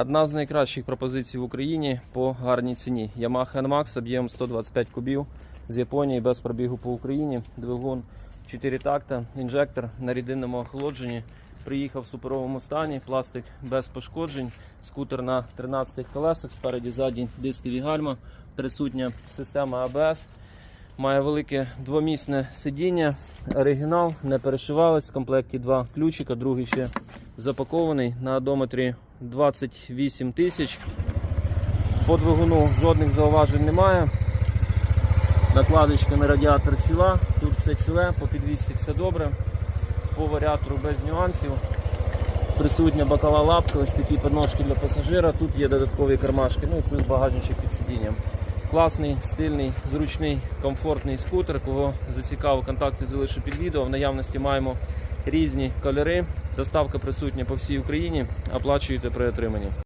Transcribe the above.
Одна з найкращих пропозицій в Україні по гарній ціні. Yamaha NMAX об'єм 125 кубів з Японії без пробігу по Україні. Двигун 4 такта, інжектор на рідинному охолодженні. Приїхав в суперовому стані, пластик без пошкоджень, скутер на 13 колесах, спереді ззаді дискові гальма, присутня система ABS. Має велике двомісне сидіння, оригінал, не перешивалось. В комплекті два ключика, другий ще запакований на одометрі 28 тисяч. По двигуну жодних зауважень немає. Накладочка на радіатор ціла, тут все ціле, по підвісці все добре. По варіатору без нюансів. Присутня бокова лапка, ось такі подножки для пасажира. Тут є додаткові кармашки, ну і плюс багажничок під сидінням. Класний, стильний, зручний, комфортний скутер. Кого зацікавив, контакти залишу під відео. В наявності маємо різні кольори. Доставка присутня по всій Україні. Оплачуєте при отриманні.